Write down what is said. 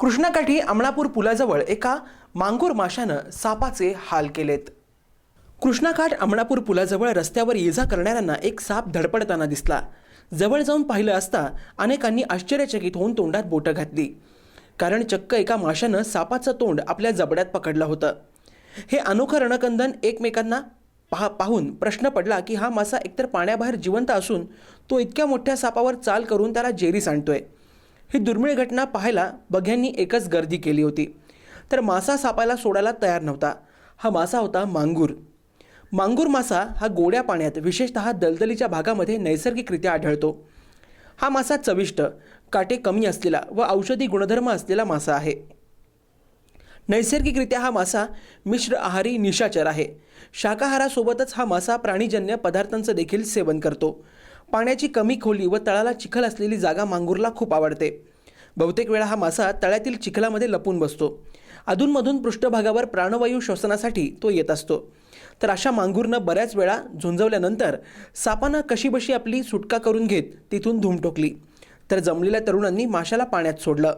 कृष्णाकाठी अमळापूर पुलाजवळ एका मांगूर माशानं सापाचे हाल केलेत. कृष्णाकाठ अमळापूर पुलाजवळ रस्त्यावर ये जा करणाऱ्यांना एक साप धडपडताना दिसला. जवळ जाऊन पाहिलं असता अनेकांनी आश्चर्यचकित होऊन तोंडात बोटं घातली. कारण चक्क एका माशानं सापाचं तोंड आपल्या जबड्यात पकडलं होतं. हे अनोखं रणकंदन एकमेकांना पहा पाहून प्रश्न पडला की हा मासा एकतर पाण्याबाहेर जिवंत असून तो इतक्या मोठ्या सापावर चाल करून त्याला जेरी सांडतोय ही दुर्मिळ घटना पाहायला बघ्यांनी एकच गर्दी केली होती. तर मासा सापायला सोडायला तयार नव्हता. हा मासा होता मांगूर. मांगूर मासा हा गोड्या पाण्यात विशेषतः दलदलीच्या भागामध्ये नैसर्गिकरित्या आढळतो. हा मासा चविष्ट काटे कमी असलेला व औषधी गुणधर्म असलेला मासा आहे. नैसर्गिकरित्या हा मासा मिश्र आहारी निशाचर आहे. शाकाहारासोबतच हा मासा प्राणीजन्य पदार्थांचं देखील सेवन करतो. पाण्याची कमी खोली व तळाला चिखल असलेली जागा मांगूरला खूप आवडते. बहुतेक वेळा हा मासा तळ्यातील चिखलामध्ये लपून बसतो. अधूनमधून पृष्ठभागावर प्राणवायू श्वसनासाठी तो येत असतो. तर अशा मांगूरनं बऱ्याच वेळा झुंजवल्यानंतर सापानं कशीबशी आपली सुटका करून घेत तिथून धूम ठोकली. तर जमलेल्या तरुणांनी माशाला पाण्यात सोडलं.